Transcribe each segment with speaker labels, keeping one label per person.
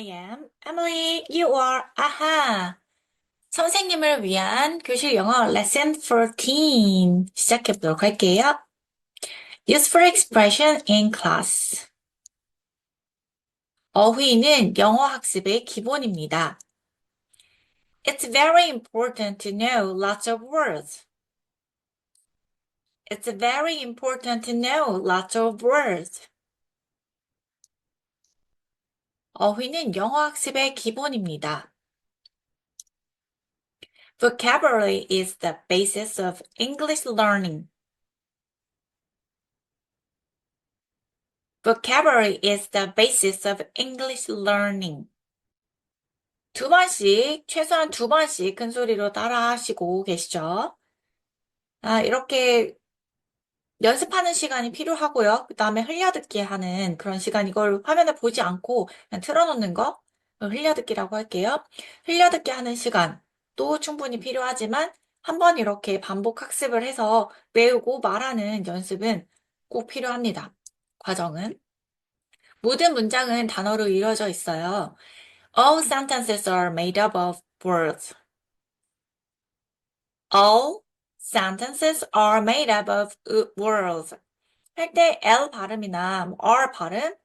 Speaker 1: I am Emily. You are 아하. 선생님을 위한 교실 영어 레슨 14 시작해 보도록 할게요. Useful expression in class. 어휘는 영어 학습의 기본입니다. It's very important to know lots of words. It's very important to know lots of words. 어휘는 영어 학습의 기본입니다. Vocabulary is the basis of English learning. Vocabulary is the basis of English learning. 두 번씩, 최소한 두 번씩 큰 소리로 따라 하시고 계시죠? 아, 이렇게 연습하는 시간이 필요하고요. 그 다음에 흘려듣기 하는 그런 시간, 이걸 화면에 보지 않고 그냥 틀어놓는 거, 흘려듣기라고 할게요. 흘려듣기 하는 시간도 충분히 필요하지만 한 번 이렇게 반복 학습을 해서 외우고 말하는 연습은 꼭 필요합니다. 과정은. 모든 문장은 단어로 이루어져 있어요. All sentences are made up of words. All sentences are made up of words. 할 때 L 발음이나 뭐 R 발음,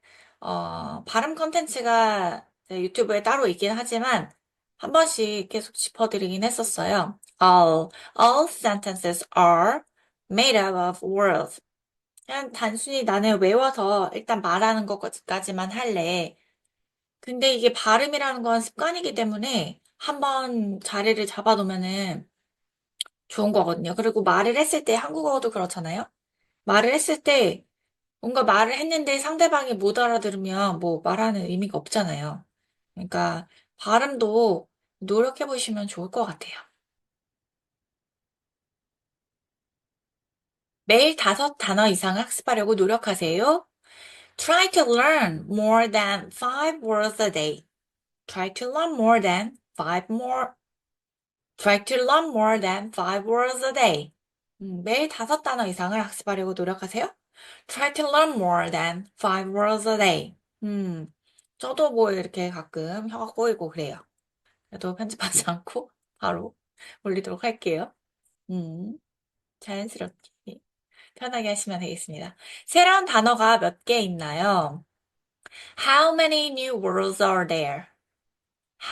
Speaker 1: 어, 발음 컨텐츠가 유튜브에 따로 있긴 하지만 한 번씩 계속 짚어드리긴 했었어요. All, all sentences are made up of words. 그냥 단순히 나는 외워서 일단 말하는 것까지만 할래. 근데 이게 발음이라는 건 습관이기 때문에 한번 자리를 잡아놓으면은 좋은 거거든요. 그리고 말을 했을 때 한국어도 그렇잖아요. 말을 했을 때 뭔가 말을 했는데 상대방이 못 알아들으면 뭐 말하는 의미가 없잖아요. 그러니까 발음도 노력해 보시면 좋을 것 같아요. 매일 다섯 단어 이상 학습하려고 노력하세요. Try to learn more than five words a day. Try to learn more than five more. Try to learn more than five words a day. 음, 매일 다섯 단어 이상을 학습하려고 노력하세요. Try to learn more than five words a day. 음, 저도 뭐 이렇게 가끔 혀가 꼬이고 그래요. 그래도 편집하지 않고 바로 올리도록 할게요. 음, 자연스럽게 편하게 하시면 되겠습니다. 새로운 단어가 몇 개 있나요? How many new words are there?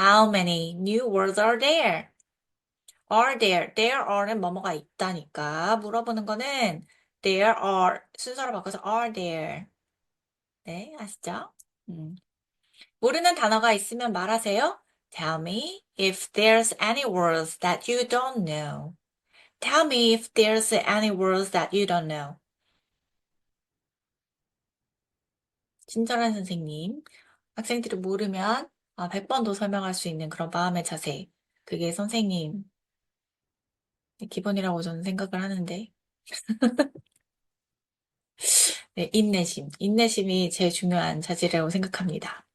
Speaker 1: How many new words are there? Are there? There are는 뭐뭐가 있다니까 물어보는 거는 there are 순서로 바꿔서 are there. 네, 아시죠? 음. 모르는 단어가 있으면 말하세요. Tell me if there's any words that you don't know. Tell me if there's any words that you don't know. 친절한 선생님. 학생들이 모르면 100번 더 설명할 수 있는 그런 마음의 자세. 그게 선생님 기본이라고 저는 생각을 하는데. 네, 인내심. 인내심이 제일 중요한 자질이라고 생각합니다.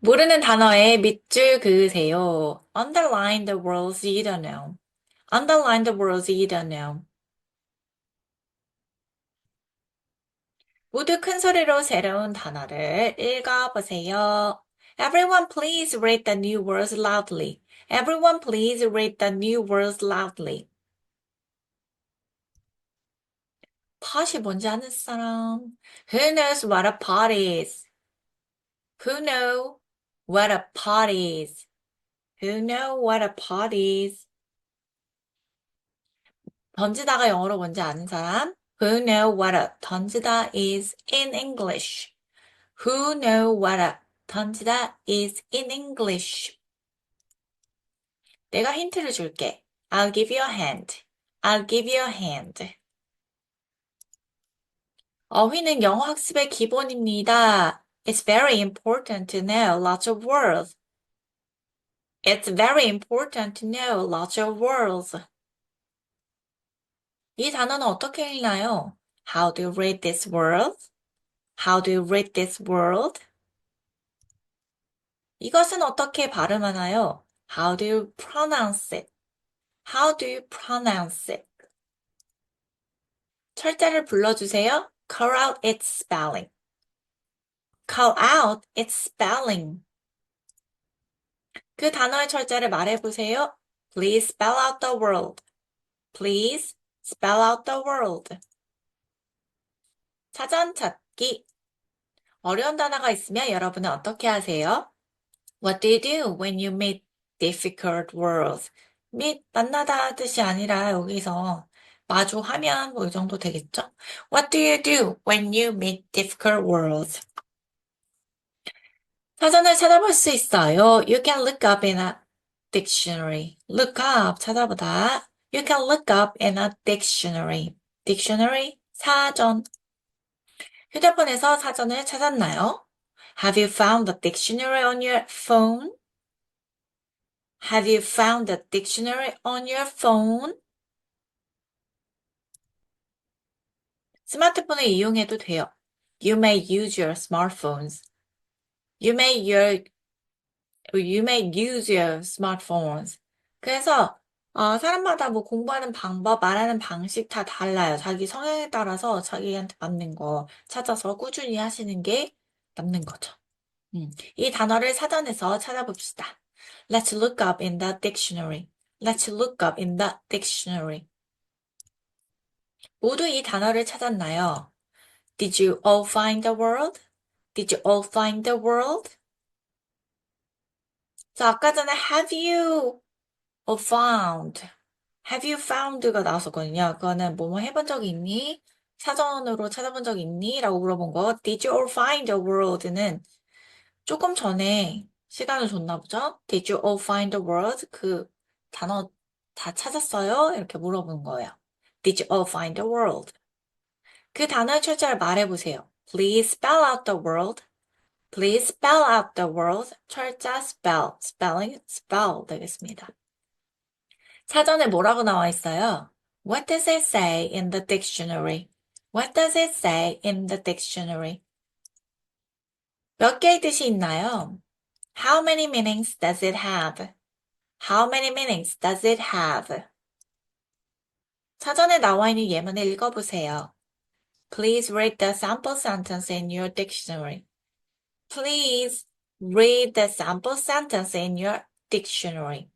Speaker 1: 모르는 단어에 밑줄 그으세요. Underline the words you don't know. Underline the words you don't know. 모두 큰 소리로 새로운 단어를 읽어보세요. Everyone please read the new words loudly. Everyone please read the new words loudly. pot이 뭔지 아는 사람? Who knows what a pot is? Who know what a pot is? Who know what a pot is? 던지다가 영어로 뭔지 아는 사람? Who know what a 던지다 is in English? Who know what a 던지다 is in English? 내가 힌트를 줄게. I'll give you a hand. I'll give you a hand. 어휘는 영어 학습의 기본입니다. It's very important to know lots of words. It's very important to know lots of words. 이 단어는 어떻게 읽나요? How do you read this word? How do you read this word? 이것은 어떻게 발음하나요? How do you pronounce it? How do you pronounce it? 철자를 불러주세요. Call out its spelling. call out its spelling. 그 단어의 철자를 말해보세요. Please spell out the word. Please spell out the word. 사전 찾기. 어려운 단어가 있으면 여러분은 어떻게 하세요? What do you when you meet difficult words? meet 만나다 뜻이 아니라 여기서 마주하면 뭐 이 정도 되겠죠? What do you do when you meet difficult words? 사전을 찾아볼 수 있어요. You can look up in a dictionary. Look up, 찾아보다. You can look up in a dictionary. Dictionary, 사전. 휴대폰에서 사전을 찾았나요? Have you found the dictionary on your phone? Have you found the dictionary on your phone? 스마트폰을 이용해도 돼요. You may use your smartphones. You may your you may use your smartphones. 그래서 어, 사람마다 뭐 공부하는 방법, 말하는 방식 다 달라요. 자기 성향에 따라서 자기한테 맞는 거 찾아서 꾸준히 하시는 게 맞는 거죠. 음, 이 단어를 사전에서 찾아봅시다. Let's look up in the dictionary. Let's look up in the dictionary. 모두 이 단어를 찾았나요? Did you all find the word? Did you all find the word? 자, 아까 전에 have you all found? Have you found가 나왔었거든요. 그거는 뭐뭐 해본 적 있니? 사전으로 찾아본 적 있니? 라고 물어본 거. Did you all find the word는 조금 전에 시간을 줬나 보죠? Did you all find the word? 그 단어 다 찾았어요? 이렇게 물어본 거예요. Did you all find the word? 그 단어의 철자를 말해보세요. Please spell out the word. Please spell out the word. 철자 spell, spelling, spell 되겠습니다. 사전에 뭐라고 나와 있어요? What does it say in the dictionary? What does it say in the dictionary? 몇 개의 뜻이 있나요? How many meanings does it have? How many meanings does it have? 사전에 나와 있는 예문을 읽어보세요. Please read the sample sentence in your dictionary. Please read the sample sentence in your dictionary.